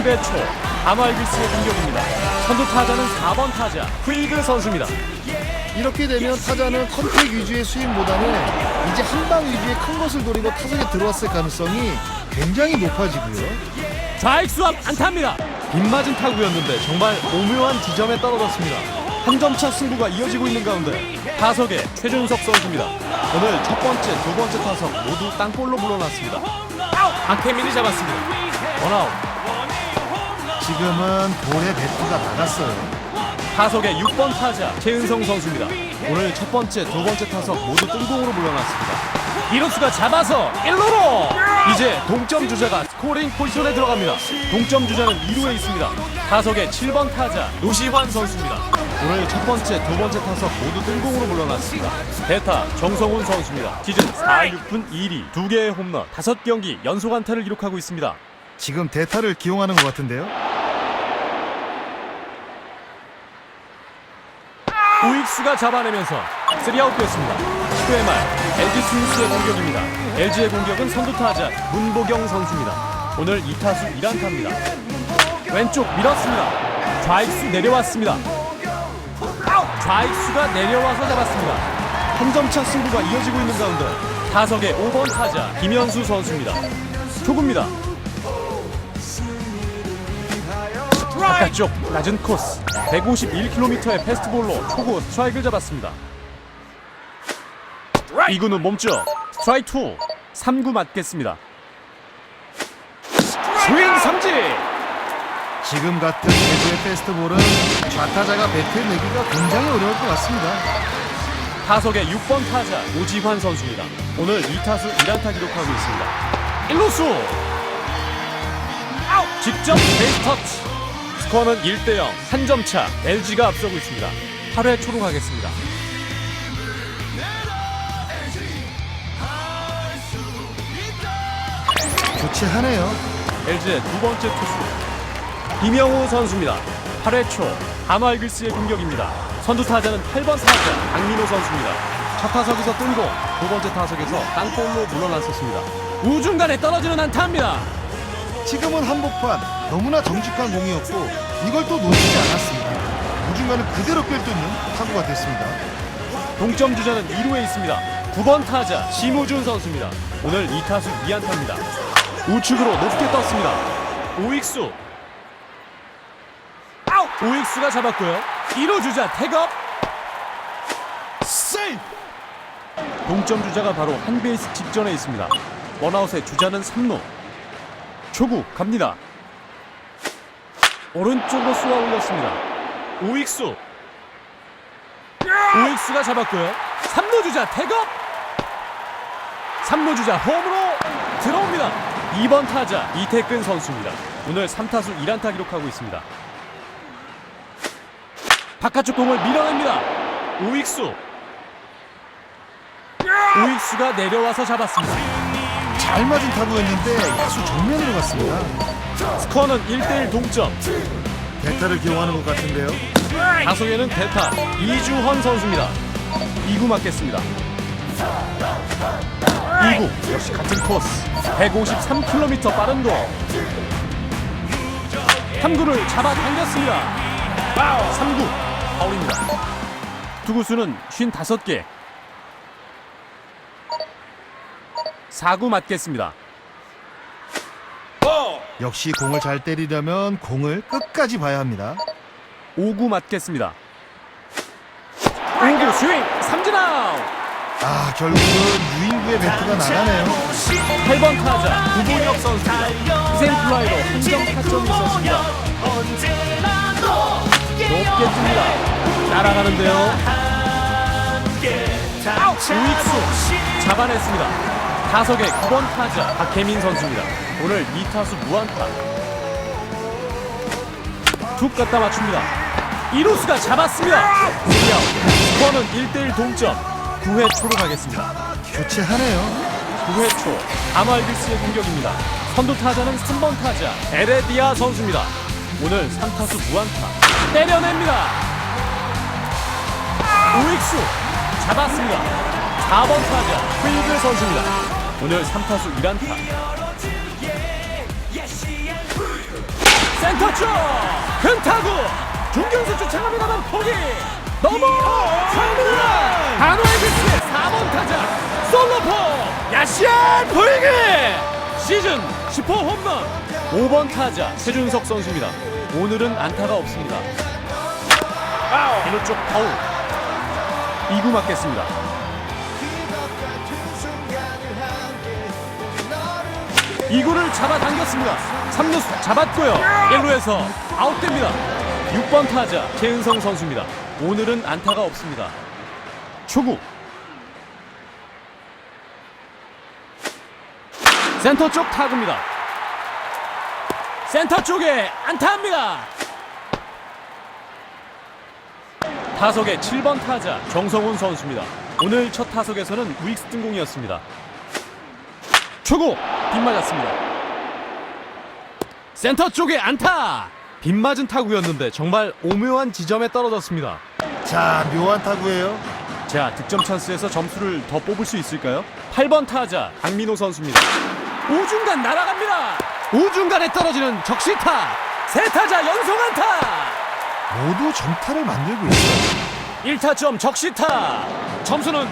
7회 초 아말비스의 공격입니다. 선두 타자는 4번 타자 후이그 선수입니다. 이렇게 되면 타자는 컨택 위주의 스윙보다는 이제 한 방 위주의 큰 것을 노리고 타석에 들어왔을 가능성이 굉장히 높아지고요. 좌익수 앞 안타입니다. 빗맞은 타구였는데 정말 오묘한 지점에 떨어졌습니다. 한 점차 승부가 이어지고 있는 가운데 타석에 최준석 선수입니다. 오늘 첫 번째, 두 번째 타석 모두 땅볼로 물러났습니다. 박혜민이 잡았습니다. 원아웃. 지금은 볼의 배트가 나갔어요. 타석의 6번 타자 최은성 선수입니다. 오늘 첫 번째, 두 번째 타석 모두 뜬공으로 물러났습니다. 이루수가 잡아서 1루로 이제 동점 주자가 스코링 포지션에 들어갑니다. 동점 주자는 2루에 있습니다. 타석의 7번 타자 노시환 선수입니다. 오늘 첫 번째, 두 번째 타석 모두 뜬공으로 물러났습니다. 대타 정성훈 선수입니다. 시즌 4, 6분 2리, 2개의 홈런, 5경기 연속 안타를 기록하고 있습니다. 지금 대타를 기용하는 것 같은데요. 우익수가 잡아내면서 3아웃 됐습니다. 10회 말 LG 스윙스의 공격입니다. LG의 공격은 선두 타자 문보경 선수입니다. 오늘 2타수 1안타입니다. 왼쪽 밀었습니다. 좌익수 내려왔습니다. 좌익수가 내려와서 잡았습니다. 한 점 차 승부가 이어지고 있는 가운데 타석의 5번 타자 김현수 선수입니다. 초구입니다. 바깥쪽 낮은 코스 151km의 패스트볼로 초구 스트라이크를 잡았습니다. 2구는 몸쪽 스트라이크 2 3구 맞겠습니다. 스윙 삼진 지금 같은 대구의 페스트볼은 좌타자가 배트를 내기가 굉장히 어려울 것 같습니다. 타석의 6번 타자 오지환 선수입니다. 오늘 2타수 1안타 기록하고 있습니다. 1루수 직접 베이스 터치 스코어는 1대 0 한 점 차 LG가 앞서고 있습니다. 8회 초로 가겠습니다. 교체하네요. LG의 두 번째 투수 김영우 선수입니다. 8회 초 하마이글스의 공격입니다. 선두 타자는 8번 타자 강민호 선수입니다. 첫 타석에서 뜬공, 두 번째 타석에서 땅볼로 물러났었습니다. 우중간에 떨어지는 안타입니다. 지금은 한복판 너무나 정직한 공이었고 이걸 또 놓치지 않았습니다. 우중간을 그대로 꿰뚫는 타구가 됐습니다. 동점 주자는 2루에 있습니다. 9번 타자 심우준 선수입니다. 오늘 2타수 2안타입니다. 우측으로 높게 떴습니다. 우익수. 우익수가 잡았고요. 1루 주자 태업 세이프. 동점 주자가 바로 한 베이스 직전에 있습니다. 원아웃의 주자는 3루. 초구 갑니다. 오른쪽으로 쏘아 올렸습니다. 우익수. 우익수가 잡았고요. 3루 주자 태업 3루 주자 홈으로 들어옵니다. 2번 타자 이태근 선수입니다. 오늘 3타수 1안타 기록하고 있습니다. 바깥쪽 공을 밀어냅니다. 우익수 우익수가 내려와서 잡았습니다. 잘 맞은 타구였는데 야수 정면으로 갔습니다. 스코어는 1대1 동점. 대타를 기용하는 것 같은데요. 다소에는 대타 이주헌 선수입니다. 2구 맞겠습니다. 2구 역시 같은 코스 153km 빠른 거 3구를 잡아당겼습니다. 3구 파울입니다. 투구수는 55개 4구 맞겠습니다. 역시 공을 잘 때리려면 공을 끝까지 봐야 합니다. 5구 맞겠습니다. 5구 스윙 삼진 아웃 아 결국은 유인구의 배트가 나가네요. 8번 타자 구본혁 선수입니다. 희생 플라이로 한점 타점이 있었습니다. 높게 뜹니다. 날아가는데요. 우익수 잡아냈습니다. 타석의 9번 타자 박혜민 선수입니다. 오늘 2타수 무안타. 툭 갖다 맞춥니다. 이루수가 잡았습니다. 스리아웃. 스코어는 1대1 동점. 9회 초로 가겠습니다. 교체하네요. 9회 초 아말비스의 공격입니다. 선두 타자는 3번 타자 에레디아 선수입니다. 오늘 3타수 무안타 때려냅니다. 우익수 잡았습니다. 4번 타자 프이글 선수입니다. 오늘 3타수 1안타. 센터 쪽! 근타구! 중견수 쫓아갑니다만 포기! 넘어! 상무라! 한화의 비스의 4번 타자. 솔로포! 야시안 보이게 시즌 10호 홈런. 5번 타자 최준석 선수입니다. 오늘은 안타가 없습니다. 1루 쪽 파울. 2구 맞겠습니다 이구를 잡아당겼습니다. 3루수 잡았고요. 1루에서 아웃됩니다. 6번 타자 최은성 선수입니다. 오늘은 안타가 없습니다. 초구 센터 쪽 타구입니다. 센터 쪽에 안타합니다. 타석의 7번 타자 정성훈 선수입니다. 오늘 첫 타석에서는 우익수 등공이었습니다. 초구 빗맞았습니다. 센터 쪽에 안타. 빗맞은 타구였는데 정말 오묘한 지점에 떨어졌습니다. 자 묘한 타구예요. 자 득점 찬스에서 점수를 더 뽑을 수 있을까요? 8번 타자 강민호 선수입니다. 우중간 날아갑니다. 우중간에 떨어지는 적시타. 세 타자 연속 안타. 모두 점타를 만들고 있어요. 1타점 적시타. 점수는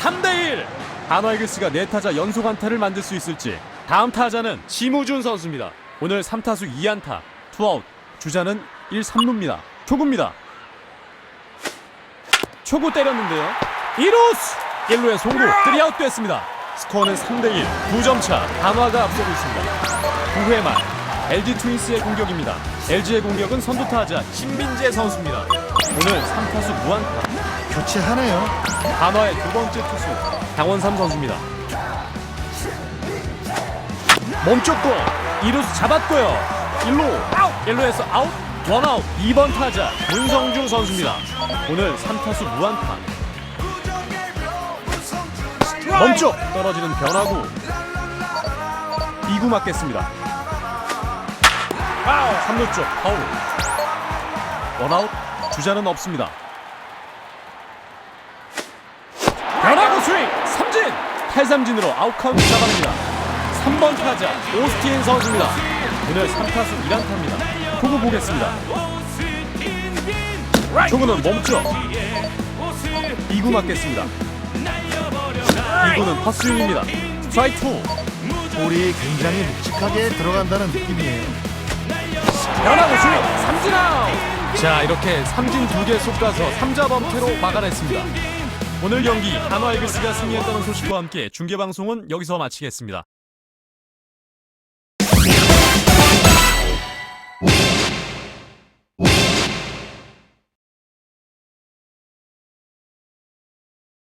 3대 1. 한화이글스가 4타자 연속 안타를 만들 수 있을지. 다음 타자는 심우준 선수입니다. 오늘 3타수 2안타. 투아웃. 주자는 1, 3루입니다. 초구입니다. 초구 때렸는데요. 1루스! 1루에 송구. 3아웃 됐습니다. 스코어는 3대1. 2점 차. 한화가 앞서고 있습니다. 9회 말. LG 트윈스의 공격입니다. LG의 공격은 선두 타자 신빈재 선수입니다. 오늘 3타수 무안타. 교체하네요. 한화의 두 번째 투수 강원삼 선수입니다. 멈췄고 2루수 잡았고요. 1루 아웃 1루에서 아웃 원아웃 2번 타자 문성주 선수입니다. 오늘 3타수 무안타. 멈춰 떨어지는 변화구 2구 맞겠습니다. 3루 쪽 파울 원아웃 주자는 없습니다. 변화구 스윙 삼진 탈삼진으로 아웃카운트 잡아냅니다 3번 타자 오스틴 선수입니다. 오늘 3타수 1안타입니다. 초구 보겠습니다. 초구는 멈춰. 2구 맞겠습니다. 2구는 헛스윙입니다. 스트라이크 2 볼이 굉장히 묵직하게 들어간다는 느낌이에요. 변화구 스윙 삼진 아웃! 자 이렇게 삼진 두개 쏟아서 3자 범퇴로 막아냈습니다. 오늘 경기 한화 이글스가 승리했다는 소식과 함께 중계방송은 여기서 마치겠습니다